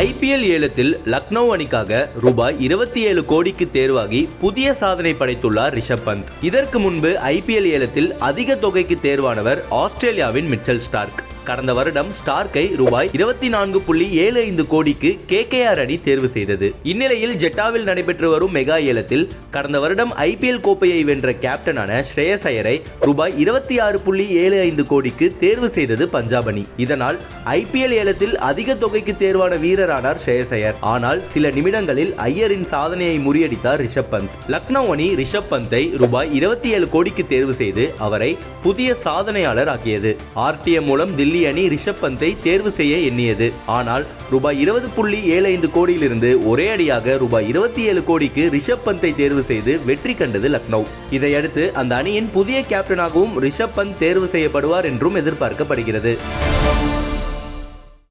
IPL ஏலத்தில் லக்னோ அணிக்காக ரூபாய் இருபத்தி ஏழு கோடிக்கு தேர்வாகி புதிய சாதனை படைத்துள்ளார் ரிஷப் பந்த். இதற்கு முன்பு ஐபிஎல் ஏலத்தில் அதிக தொகைக்கு தேர்வானவர் ஆஸ்திரேலியாவின் மிச்சல் ஸ்டார்க். கடந்த வருடம் ஸ்டார்க்கை ரூபாய் இருபத்தி நான்கு புள்ளி ஏழு ஐந்து கோடிக்கு கேகேஆர் அணி தேர்வு செய்தது. இந்நிலையில் ஜெட்டாவில் நடைபெற்று வரும் மெகா ஏலத்தில் கடந்த வருடம் ஐபிஎல் கோப்பையை வென்ற கேப்டனான ஸ்ரேயஸ் ஐயரை ரூபாய் இருபத்தி ஆறு புள்ளி ஏழு ஐந்து கோடிக்கு தேர்வு செய்தது பஞ்சாப் அணி. இதனால் ஐபிஎல் ஏலத்தில் அதிக தொகைக்கு தேர்வான வீரரானார் ஸ்ரேயஸ் ஐயர். ஆனால் சில நிமிடங்களில் ஐயரின் சாதனையை முறியடித்தார் ரிஷப் பந்த். லக்னோ அணி ரிஷப் பந்தை ரூபாய் இருபத்தி ஏழு கோடிக்கு தேர்வு செய்து அவரை புதிய சாதனையாளர் ஆக்கியது. ஆர்டிஎம் மூலம் தில்லி அணி ரிஷப் பந்தை தேர்வு செய்ய எண்ணியது. ஆனால் ரூபாய் இருபது புள்ளி ஏழு ஐந்து கோடியிலிருந்து ஒரே அடியாக ரூபாய் இருபத்தி ஏழு கோடிக்கு ரிஷப் பந்தை தேர்வு செய்து வெற்றி கண்டது லக்னோ. இதையடுத்து அந்த அணியின் புதிய கேப்டனாகவும் ரிஷப் பந்த் தேர்வு செய்யப்படுவார் என்றும் எதிர்பார்க்கப்படுகிறது.